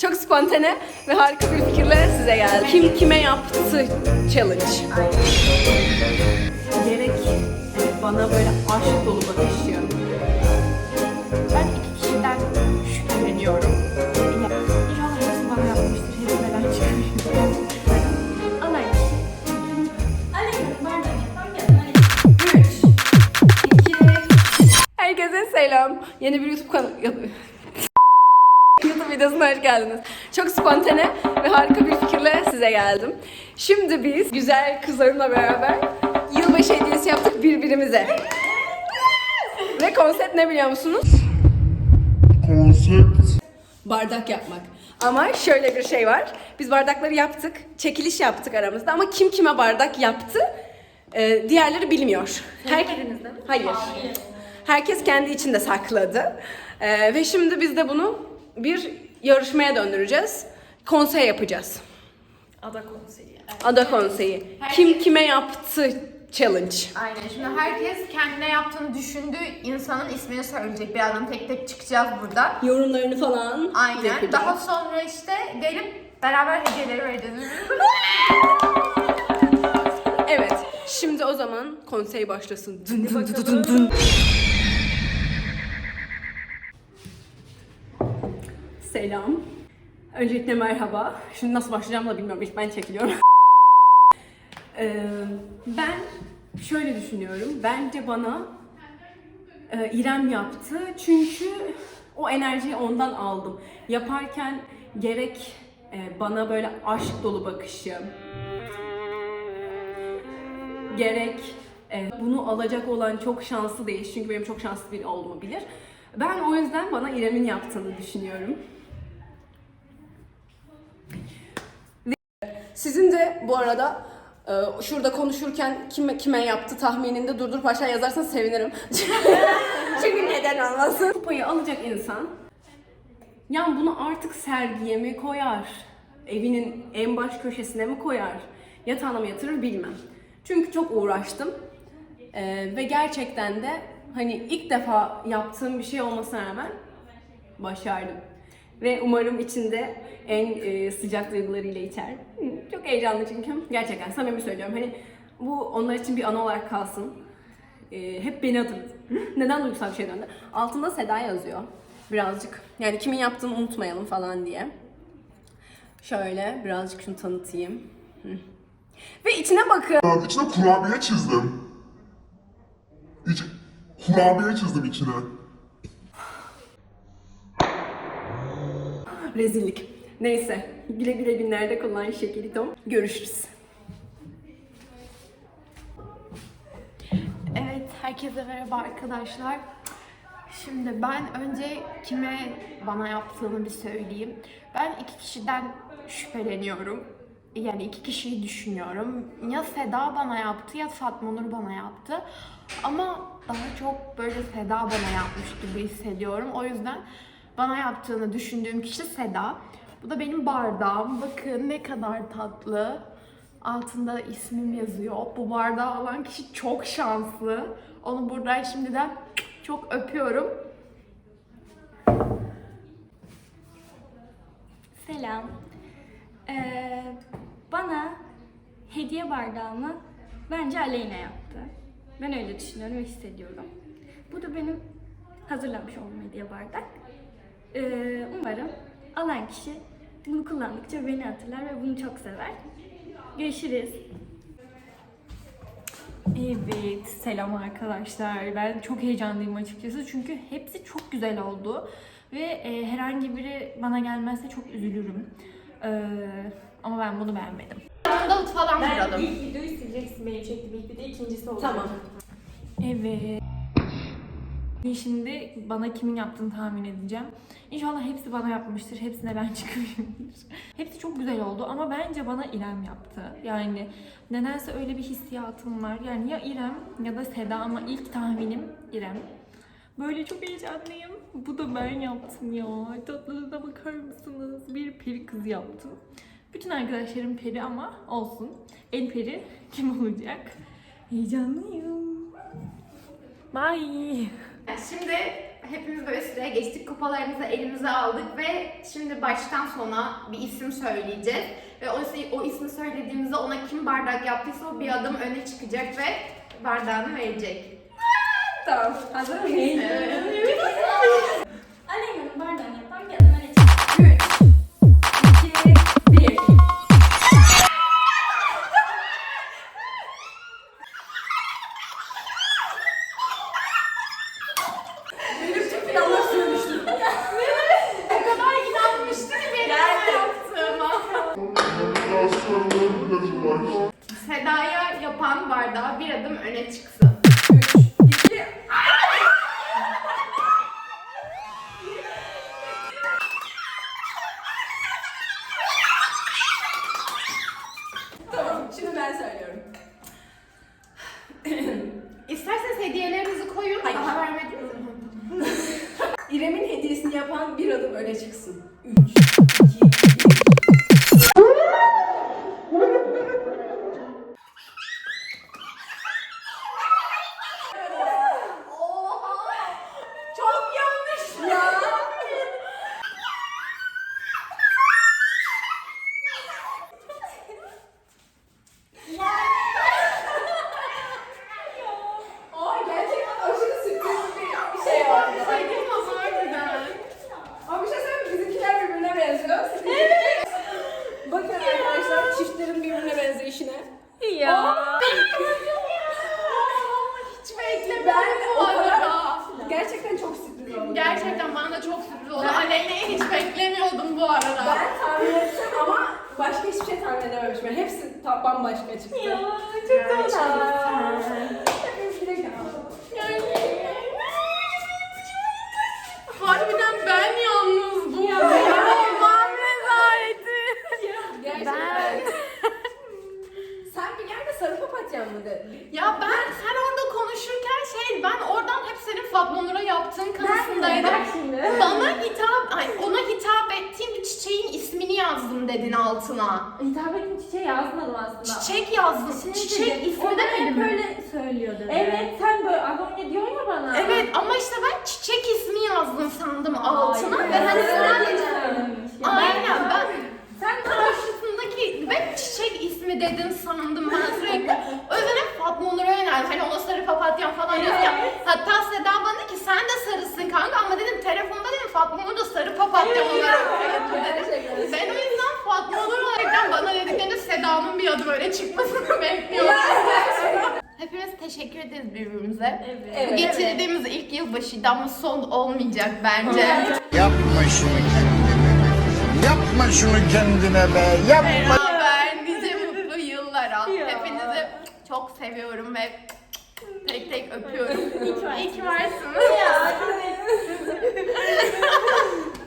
Çok spontane ve harika bir fikirle size geldim. Kim kime yaptı challenge. Gerek bana böyle aşk dolu bakışıyor. Ben iki kişiden şüpheleniyorum. İnşallah hepsi bana yapmıştır. Hepsi neden çıkıyor. Herkese selam. Yeni bir YouTube kanalı... Geldiniz. Çok spontane ve harika bir fikirle size geldim. Şimdi biz güzel kızlarımla beraber yılbaşı hediyesi yaptık birbirimize. Ve konsept ne biliyor musunuz? Konsept Bardak yapmak. Ama şöyle bir şey var. Biz bardakları yaptık, çekiliş yaptık aramızda ama kim kime bardak yaptı e, diğerleri bilmiyor. Herkesinizde mi? Hayır. Herkes kendi içinde sakladı. E, ve şimdi biz de bunu bir yarışmaya döndüreceğiz. Konsey yapacağız. Ada konseyi. Ada konseyi. Kim kime yaptı challenge. Aynen. Şimdi herkes kendine yaptığını düşündüğü insanın ismini söyleyecek. Birazdan tek tek çıkacağız burada. Yorumlarını falan Aynen. yapacağız. Daha sonra işte gelip beraber hediyeleri vereceğiz. Evet. Şimdi o zaman konsey başlasın. Dın dın dın dın dın. Selam. Öncelikle merhaba. Şimdi nasıl başlayacağım da bilmiyorum. İlk ben çekiliyorum. Ee, ben şöyle düşünüyorum. Bence bana e, İrem yaptı. Çünkü o enerjiyi ondan aldım. Yaparken gerek e, bana böyle aşk dolu bakışı, gerek e, bunu alacak olan çok şanslı değil. Çünkü benim çok şanslı biri olduğumu bilir. Ben o yüzden bana İrem'in yaptığını düşünüyorum. Ve Sizin de bu arada e, şurada konuşurken kime kime yaptı tahmininde durdurup aşağı yazarsan sevinirim. Çünkü neden olmasın? Kupayı alacak insan yani bunu artık sergiye mi koyar? Evinin en baş köşesine mi koyar? Yatağına mı yatırır bilmem. Çünkü çok uğraştım. Ee, ve gerçekten de hani ilk defa yaptığım bir şey olmasına rağmen başardım. Ve umarım içinde en e, sıcak duygularıyla içer. Çok heyecanlı çünkü. Gerçekten samimi söylüyorum. Hani bu onlar için bir anı olarak kalsın. Ee, hep beni hatırlatın. Neden duygusal bir şey döndü? Altında Seda yazıyor. Birazcık. Yani kimin yaptığını unutmayalım falan diye. Şöyle birazcık şunu tanıtayım. Ve içine bakın. içine kurabiye çizdim. İç, kurabiye çizdim içine. Rezillik. Neyse. Güle güle günlerde kullan şekeri Tom. Görüşürüz. Evet, herkese merhaba arkadaşlar. Şimdi ben önce kime bana yaptığını bir söyleyeyim. Ben iki kişiden şüpheleniyorum. Yani iki kişiyi düşünüyorum. Ya Seda bana yaptı ya Fatma Nur bana yaptı. Ama daha çok böyle Seda bana yapmış gibi hissediyorum. O yüzden bana yaptığını düşündüğüm kişi Seda. Bu da benim bardağım. Bakın ne kadar tatlı. Altında ismim yazıyor. Bu bardağı alan kişi çok şanslı. Onu buradan şimdiden çok öpüyorum. Selam. Ee, bana hediye bardağımı bence Aleyna yaptı. Ben öyle düşünüyorum ve hissediyorum. Bu da benim hazırlamış olduğum hediye bardak. Ee, umarım alan kişi bunu kullandıkça beni hatırlar ve bunu çok sever. Görüşürüz. Evet, selam arkadaşlar. Ben çok heyecanlıyım açıkçası çünkü hepsi çok güzel oldu ve e, herhangi biri bana gelmezse çok üzülürüm. Ee, ama ben bunu beğenmedim. Davut falan vuralım. ilk videoyu sileceksin benim çektiğim ilk video, ikincisi olacak. Tamam. Evet. Şimdi bana kimin yaptığını tahmin edeceğim. İnşallah hepsi bana yapmıştır. Hepsine ben çıkıyorumdur. Hepsi çok güzel oldu ama bence bana İrem yaptı. Yani nedense öyle bir hissiyatım var. Yani ya İrem ya da Seda ama ilk tahminim İrem. Böyle çok heyecanlıyım. Bu da ben yaptım ya. Tatlılığına bakar mısınız? Bir peri kız yaptım. Bütün arkadaşlarım peri ama olsun. En peri kim olacak? Heyecanlıyım. Bye. Şimdi hepimiz böyle sıraya geçtik. Kupalarımızı elimize aldık ve şimdi baştan sona bir isim söyleyeceğiz. Ve o, o ismi söylediğimizde ona kim bardak yaptıysa o bir adım öne çıkacak ve bardağını verecek. Tamam. Hazır mıyız? Yapan bardağı bir adım öne çıksın. 3, 2, Tamam, şimdi ben söylüyorum. İsterseniz hediyelerinizi koyun. Hayır. Daha vermediniz mi? İrem'in hediyesini yapan bir adım öne çıksın. 3, Aleyna'yı hiç beklemiyordum bu arada. Ben tahmin ettim ama başka hiçbir şey tahmin edememişim. Yani hepsi ta- bambaşka çıktı. Ya çok tatlı. Hepimiz bile geldi. Harbiden ben yalnız bu. Aman rezaleti. Gerçekten. Sen bir yerde sarı papatyan mı dedin? Ya ben sen orada konuşurken şey ben oradan hep senin Fatma Nur'a yaptığın kanısındaydım. Bana hitap, ay, ona hitap ettiğim bir çiçeğin ismini yazdım dedin altına. Hitap ettiğin çiçeği yazmadım aslında. Çiçek yazdım. Çiçek ismi demedim mi? Böyle söylüyor dedi. Evet sen böyle az önce diyorsun ya bana. Evet ama işte ben çiçek ismi yazdım sandım altına ve hani sadece Aynen ben sen karşısındaki ve çiçek ismi dedin sandım ben sürekli. O yüzden hep Fatma Nur'a yöneldim. Hani ona sarı papatyan falan yazıyor ya. Hatta Seda bana dedi ki sen de sarısın kanka ama dedim telefonda dedim Fatma Nur da sarı papatyan olarak koydu dedim. Ben o yüzden Fatma Nur olaraktan bana dediklerinde Seda'nın bir adım öyle çıkmasını bekliyorum. Hepimiz teşekkür ederiz birbirimize. Bu Evet. getirdiğimiz ilk yılbaşıydı ama son olmayacak bence. Yapma şunu kendine. Yapma şunu kendine be. Yapma. Beraber nice mutlu yıllara. Hepinizi çok seviyorum ve tek tek öpüyorum. İyi ki varsınız.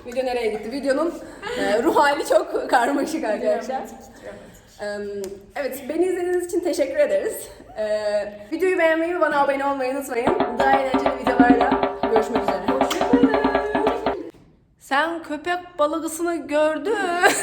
Video nereye gitti? Videonun e, ruh hali çok karmaşık arkadaşlar. Evet, beni izlediğiniz için teşekkür ederiz. E, videoyu beğenmeyi ve bana abone olmayı unutmayın. Daha eğlenceli videolarla görüşmek üzere. Sen köpek balıgısını gördün.